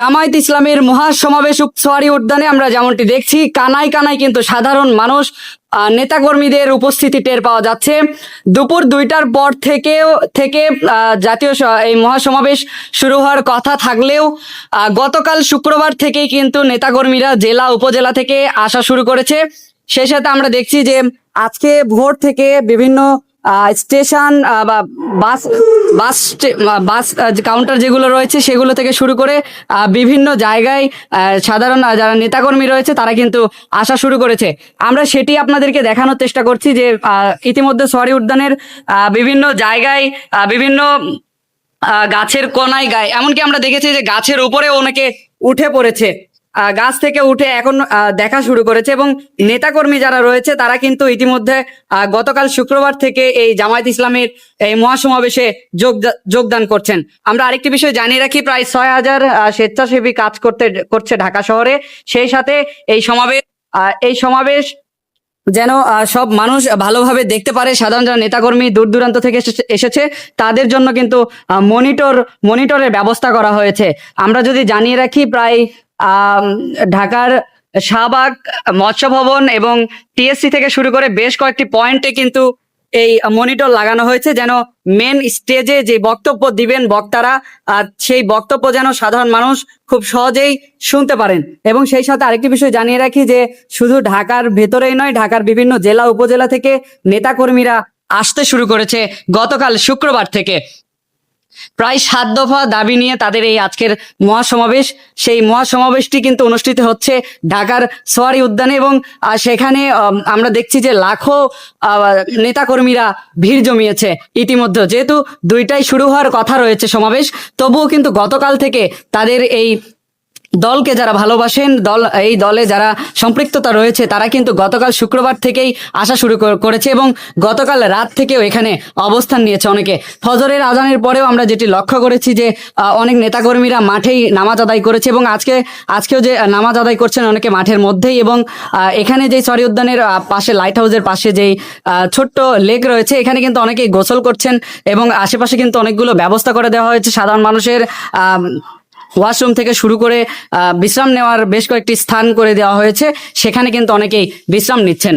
জামায়াত ইসলামের মহাসমাবেশ সোয়ারি উদ্যানে আমরা যেমনটি দেখছি, কানায় কানায় কিন্তু সাধারণ মানুষ নেতাকর্মীদের উপস্থিতি টের পাওয়া যাচ্ছে। দুপুর দুইটার পর থেকেও, থেকে জাতীয় এই মহাসমাবেশ শুরু হওয়ার কথা থাকলেও গতকাল শুক্রবার থেকেই কিন্তু নেতাকর্মীরা জেলা, উপজেলা থেকে আসা শুরু করেছে। সেই সাথে আমরা দেখছি যে, আজকে ভোর থেকে বিভিন্ন স্টেশন বা বাস বাস বাস কাউন্টার যেগুলো রয়েছে সেগুলো থেকে শুরু করে বিভিন্ন জায়গায় সাধারণ যারা নেতাকর্মী রয়েছে তারা কিন্তু আসা শুরু করেছে। আমরা সেটি আপনাদেরকে দেখানোর চেষ্টা করছি যে ইতিমধ্যে সোয়ারি উদ্যানের বিভিন্ন জায়গায় বিভিন্ন গাছের কোনায় গায়ে, এমনকি আমরা দেখেছি যে গাছের উপরে অনেকে উঠে পড়েছে। গাছ থেকে উঠে এখন দেখা শুরু করেছে এবং নেতাকর্মী যারা রয়েছে তারা কিন্তু ইতিমধ্যে গতকাল শুক্রবার থেকে এই জামায়াত ইসলামের এই মহাসমাবেশে যোগ যোগদান করছেন। আমরা আরেকটি বিষয় জানিয়ে রাখি, প্রায় ছয় হাজার স্বেচ্ছাসেবী কাজ করতে, করছে ঢাকা শহরে। সেই সাথে এই সমাবেশ এই সমাবেশ যেন সব মানুষ ভালোভাবে দেখতে পারে। সাধারণ যারা নেতাকর্মী দূর দূরান্ত থেকে এসেছে- তাদের জন্য কিন্তু মনিটর, মনিটরের ব্যবস্থা করা হয়েছে। আমরা যদি জানিয়ে রাখি, প্রায় ঢাকার শাহবাগ মৎস্য ভবন এবং টিএসসি থেকে শুরু করে বেশ কয়েকটি পয়েন্টে কিন্তু এই মনিটর লাগানো হয়েছে, যেন মেন স্টেজে যে বক্তব্য দিবেন বক্তারা, আর সেই বক্তব্য যেন সাধারণ মানুষ খুব সহজেই শুনতে পারেন। এবং সেই সাথে আরেকটি বিষয় জানিয়ে রাখি যে, শুধু ঢাকার ভেতরেই নয়, ঢাকার বিভিন্ন জেলা, উপজেলা থেকে নেতাকর্মীরা আসতে শুরু করেছে গতকাল শুক্রবার থেকে। প্রায় সাত দফা দাবি নিয়ে তাদের এই আজকের মহাসমাবেশ। সেই মহাসমাবেশটি কিন্তু অনুষ্ঠিত হচ্ছে ঢাকার সোয়ারি উদ্যানে এবং সেখানে আম, আমরা দেখছি যে লাখো নেতাকর্মীরা ভিড় জমিয়েছে ইতিমধ্যে। যেহেতু দুইটাই শুরু হওয়ার কথা রয়েছে সমাবেশ তবুও কিন্তু গতকাল থেকে তাদের এই দলকে যারা ভালোবাসেন, দল, এই দলে যারা সম্পৃক্ততা রয়েছে, তারা কিন্তু গতকাল শুক্রবার থেকেই আসা শুরু করেছে এবং গতকাল রাত থেকেও এখানে অবস্থান নিয়েছে অনেকে। ফজরের আজানের পরেও আমরা যেটি লক্ষ্য করেছি যে অনেক নেতাকর্মীরা মাঠেই নামাজ আদায় করেছে এবং আজকে, আজকেও যে নামাজ আদায় করছেন অনেকে মাঠের মধ্যেই এবং এখানে যেই সরি উদ্যানের পাশে লাইট হাউসের পাশে যেই ছোট্ট লেক রয়েছে, এখানে কিন্তু অনেকেই গোসল করছেন এবং আশেপাশে কিন্তু অনেকগুলো ব্যবস্থা করে দেওয়া হয়েছে। সাধারণ মানুষের ওয়াশরুম থেকে শুরু করে বিশ্রাম নেওয়ার বেশ কয়েকটি স্থান করে দেওয়া হয়েছে। সেখানে কিন্তু অনেকেই বিশ্রাম নিচ্ছেন।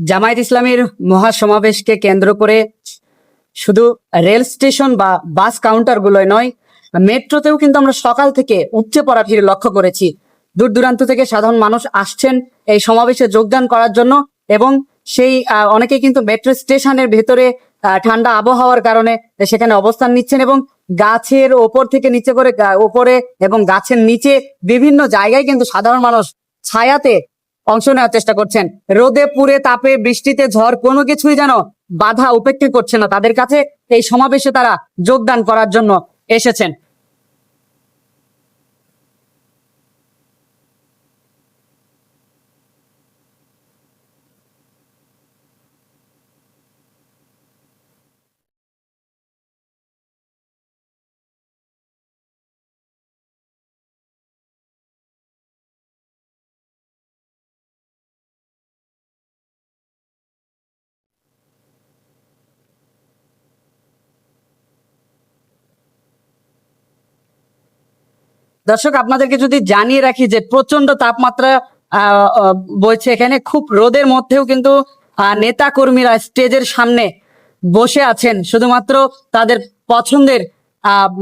জামায়াত ইসলামের মহাসমাবেশকে কেন্দ্র করে শুধু রেল স্টেশন বা বাস কাউন্টারগুলোয় নয়, মেট্রোতেও কিন্তু আমরা সকাল থেকে উপচে পড়া ভিড় লক্ষ্য করেছি। দূর দূরান্ত থেকে সাধারণ মানুষ আসছেন এই সমাবেশে যোগদান করার জন্য এবং সেই অনেকে কিন্তু মেট্রো স্টেশনের ভেতরে ঠান্ডা আবহাওয়ার কারণে সেখানে অবস্থান নিচ্ছেন এবং গাছের ওপর থেকে নিচে করে ওপরে এবং গাছের নিচে বিভিন্ন জায়গায় কিন্তু সাধারণ মানুষ ছায়াতে অংশ নেওয়ার চেষ্টা করছেন। রোদে পুরে তাপে বৃষ্টিতে ঝড় কোনো কিছুই যেন বাধা উপেক্ষা করছে না। তাদের কাছে এই সমাবেশে তারা যোগদান করার জন্য এসেছেন। দর্শক, আপনাদেরকে যদি জানিয়ে রাখি যে প্রচণ্ড তাপমাত্রা বইছে এখানে, খুব রোদের মধ্যেও কিন্তু নেতা কর্মীরা স্টেজের সামনে বসে আছেন। শুধুমাত্র তাদের পছন্দের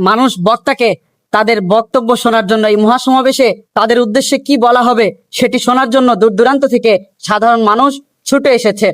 মানুষ, বক্তাকে তাদের বক্তব্য শোনার জন্য এই মহাসমাবেশে তাদের উদ্দেশ্যে কি বলা হবে সেটি শোনার জন্য দূর দূরান্ত থেকে সাধারণ মানুষ ছুটে এসেছে।